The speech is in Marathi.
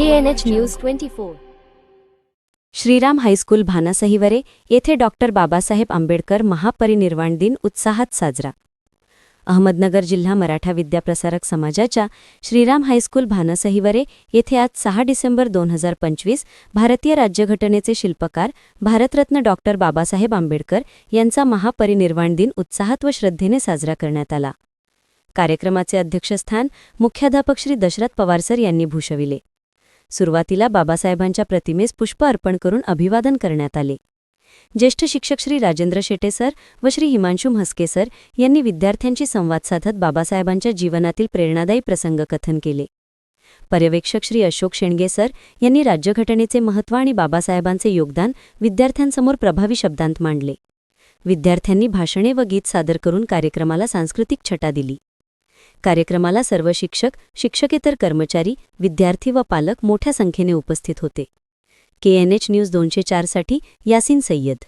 KNH news twenty four Shriram high school Bhanasahivare येथे डॉक्टर बाबासाहेब आंबेडकर महापरिनिर्वाण दिन उत्साहात साजरा. अहमदनगर जिल्हा मराठा विद्याप्रसारक समाजाच्या श्रीराम हायस्कूल भानसहिवरे येथे आज सहा डिसेंबर दोन हजार पंचवीस भारतीय राज्यघटनेचे शिल्पकार भारतरत्न डॉक्टर बाबासाहेब आंबेडकर यांचा महापरिनिर्वाण दिन उत्साहात व श्रद्धेने साजरा करण्यात आला. कार्यक्रमाचे अध्यक्षस्थान मुख्याध्यापक श्री दशरथ पवारसर यांनी भूषविले. सुरुवातीला बाबासाहेबांच्या प्रतिमेस पुष्प अर्पण करून अभिवादन करण्यात आले. ज्येष्ठ शिक्षक श्री राजेंद्र शेटे सर व श्री हिमांशू म्हस्के सर यांनी विद्यार्थ्यांशी संवाद साधत बाबासाहेबांच्या जीवनातील प्रेरणादायी प्रसंग कथन केले. पर्यवेक्षक श्री अशोक शेणगे सर यांनी राज्यघटनेचे महत्त्व आणि बाबासाहेबांचे योगदान विद्यार्थ्यांसमोर प्रभावी शब्दांत मांडले. विद्यार्थ्यांनी भाषणे व गीत सादर करून कार्यक्रमाला सांस्कृतिक छटा दिली. कार्यक्रमाला सर्व शिक्षक शिक्षकेतर कर्मचारी विद्यार्थी व पालक मोठ्या संख्येने उपस्थित होते. के एन एच न्यूज दोनशे चारसाठी यासिन सय्यद.